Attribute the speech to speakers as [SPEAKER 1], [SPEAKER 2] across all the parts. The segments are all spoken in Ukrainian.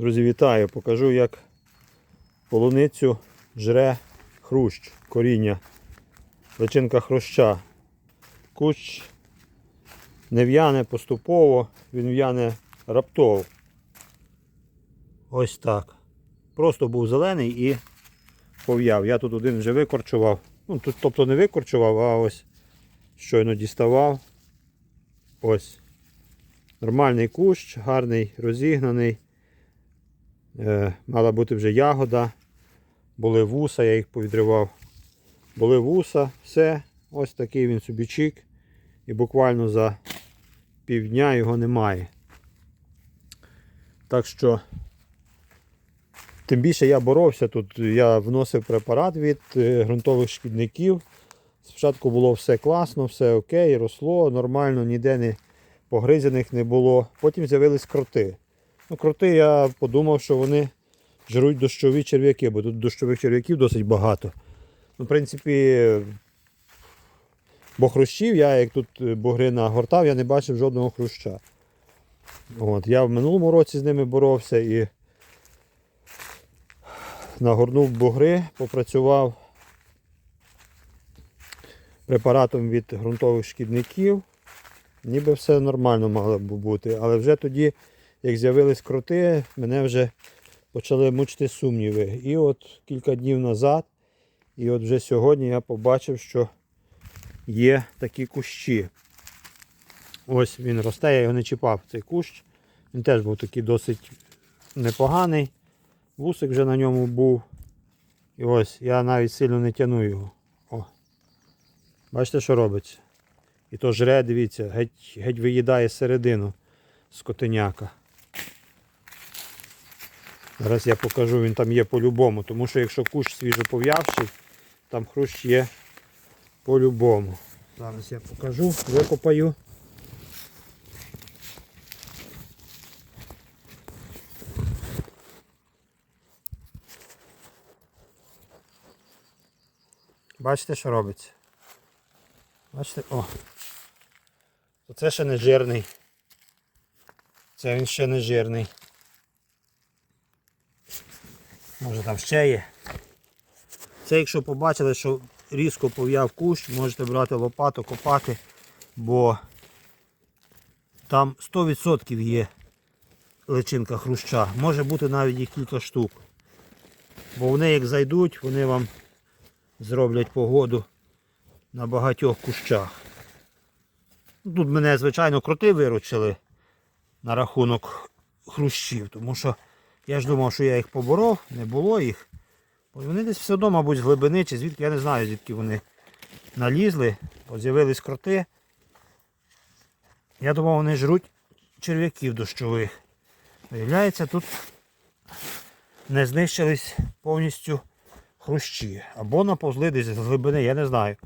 [SPEAKER 1] Друзі, вітаю! Покажу, як полуницю жре хрущ, коріння, личинка хруща. Кущ не в'яне поступово, він в'яне раптово. Ось так. Просто був зелений і пов'яв. Я тут один вже викорчував. Ну, тут, тобто не викорчував, а ось щойно діставав. Ось. Нормальний кущ, гарний, розігнаний. Е, мала бути вже ягода. Були вуса, я їх повідривав. Були вуса, все. Ось такий він собі чик. І буквально за півдня його немає. Так що, тим більше я боровся тут, я вносив препарат від е, ґрунтових шкідників. Спочатку було все класно, все окей, росло, нормально, ніде не погризених не було. Потім з'явились кроти. Ну, кроти я подумав, що вони жруть дощові черв'яки, бо тут дощових черв'яків досить багато. Ну, в принципі, бо хрущів, я як тут бугри нагортав, я не бачив жодного хруща. От, я в минулому році з ними боровся і нагорнув бугри, попрацював препаратом від ґрунтових шкідників. Ніби все нормально мало б бути. Але вже тоді, як з'явились кроти, мене вже почали мучити сумніви. І от кілька днів назад, і от вже сьогодні я побачив, що є такі кущі. Ось він росте, я його не чіпав, цей кущ. Він теж був такий досить непоганий. Вусик вже на ньому був. І ось я навіть сильно не тяну його. О. Бачите, що робиться? І то жре, дивіться, геть, геть виїдає середину скотиняка. Зараз я покажу, він там є по-любому, тому що якщо кущ свіжо пов'явший, там хрущ є по-любому. Зараз я покажу, викопаю. Бачите, що робиться? Бачите, о. Оце ще не жирний. Це він ще не жирний. Може там ще є. Це якщо побачили, що різко пов'яв кущ, можете брати лопату, копати, бо там 100% є личинка хруща. Може бути навіть їх кілька штук. Бо вони як зайдуть, вони вам зроблять погоду на багатьох кущах. Тут мене, звичайно, кроти виручили на рахунок хрущів, тому що я ж думав, що я їх поборов, не було їх. Вони десь все одно, мабуть, з глибини, чи звідки, я не знаю, звідки вони налізли, з'явились кроти. Я думав, вони жруть черв'яків дощових. Виявляється, тут не знищились повністю хрущі. Або наповзли десь з глибини, я не знаю.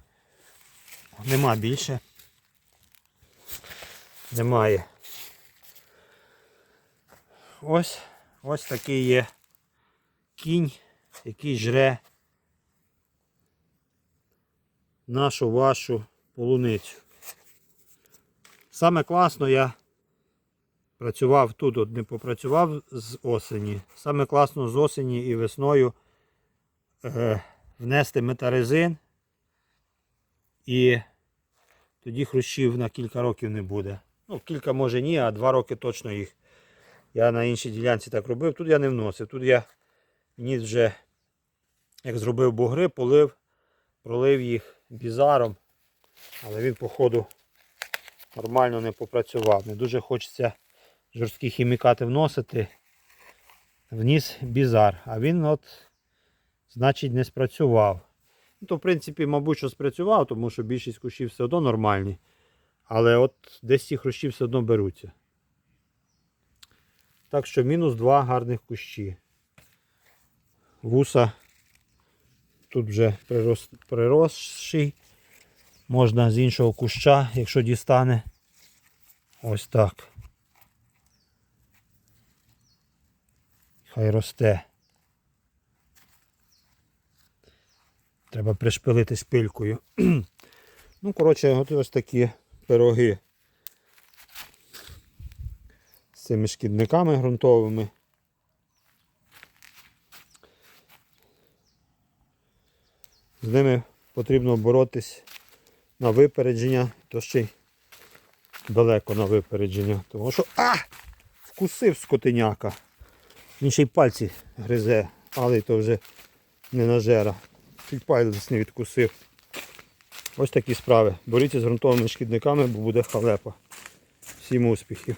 [SPEAKER 1] Нема більше. Немає. Ось ось такий є кінь, який жре нашу вашу полуницю. Саме класно я працював тут, от не попрацював з осені. Саме класно з осені і весною е, внести метарезин і тоді хрущів на кілька років не буде. Ну, кілька може ні, а два роки точно їх. Я на іншій ділянці так робив. Тут я не вносив. Тут я ніс вже, як зробив бугри, полив, пролив їх бізаром. Але він, походу, нормально не попрацював. Не дуже хочеться жорсткі хімікати вносити. Вніс бізар. А він от, значить, не спрацював. Ну, то, в принципі, мабуть, що спрацював, тому що більшість кущів все одно нормальні. Але от десь ці хрущі все одно беруться. Так що мінус два гарних кущі. Вуса тут вже прирос, приросший. Можна з іншого куща, якщо дістане. Ось так. Хай росте. Треба пришпилити шпилькою. ну, коротше, ось такі пироги цими шкідниками ґрунтовими. З ними потрібно боротись на випередження, то ще й далеко на випередження, тому що А! вкусив скотиняка. Він ще й пальці гризе, але то вже не нажера. Чуть палець не відкусив. Ось такі справи. Боріться з ґрунтовими шкідниками, бо буде халепа. Всім успіхів!